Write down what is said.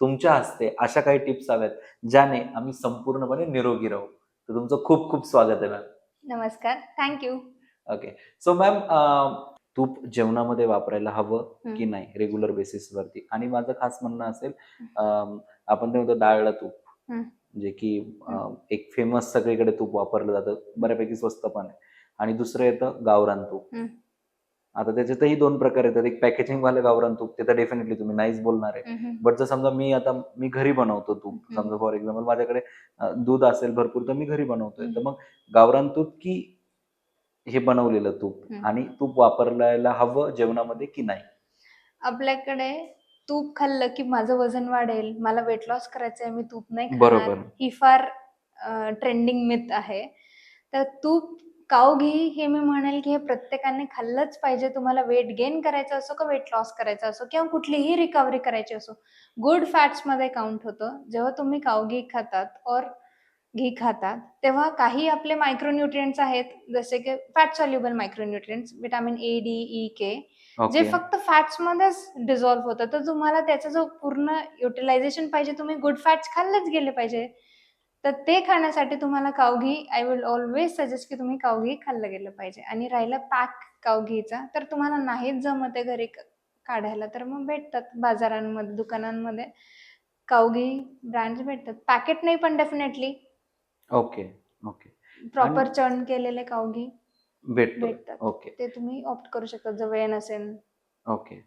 तुमच्या हस्ते अशा काही टिप्स हव्यात ज्याने आम्ही संपूर्णपणे निरोगी राहू. तर तुमचं खूप खूप स्वागत आहे मॅम नमस्कार. थँक्यू ओके सो मॅम तूप जेवणामध्ये वापरायला हवं. की नाही रेग्युलर बेसिसवरती आणि माझं खास म्हणणं असेल आपण ते म्हणतो डाळला तूप. जे की एक फेमस सगळीकडे तूप वापरलं जातं बऱ्यापैकी स्वस्त पण आहे. आणि दुसरं येतं गावरान तूप. आता त्याच्यातही दोन प्रकार येतात एक पॅकेजिंग वाले गावरान तूप ते तर डेफिनेटली तुम्ही नाहीच बोलणार आहे. बट जर समजा मी आता मी घरी बनवतो तूप. समजा फॉर एक्झाम्पल माझ्याकडे दूध असेल भरपूर तर मी घरी बनवतोय. तर मग गावरान तूप की हे बनवलेलं तूप. आणि तूप वापरायला हवं जेवणामध्ये की नाही? आपल्याकडे तूप खाल्लं की माझं वजन वाढेल मला वेट लॉस करायचं आहे मी तूप नाही खाणार. बरोबर. ही फार ट्रेंडिंग मिथ आहे. तर तूप काव घी हे मी म्हणेल की हे प्रत्येकाने खाल्लंच पाहिजे. तुम्हाला वेट गेन करायचं असो का वेट लॉस करायचं असो किंवा कुठलीही रिकव्हरी करायची असो गुड फॅट्समध्ये काउंट होतं. जेव्हा तुम्ही काव घी खातात और घी खातात तेव्हा काही आपले मायक्रोन्युट्रियंट्स आहेत. जसे की fat soluble micronutrients vitamin A D E K जे फक्त फॅट्स मध्येच डिझॉल्व्ह होतं. तर तुम्हाला त्याचा जो पूर्ण युटिलायझेशन पाहिजे तुम्ही गुड फॅट्स खाल्लेच गेले पाहिजे. तर ते खाण्यासाठी तुम्हाला कावघी आय विल ऑलवेज सजेस्ट की तुम्ही कावघी खाल्लं गेलं पाहिजे. आणि राहिलं पॅक कावघीचा तर तुम्हाला नाहीच जमत आहे घरी काढायला तर मग भेटतात बाजारांमध्ये दुकानांमध्ये. कावघी ब्रँड्स भेटतात. पॅकेट नाही पण definitely okay okay proper churn केलेले कावघी भेटतो भेटतात. ओके ते तुम्ही ऑप्ट करू शकता जर वेळ नसेल. ओके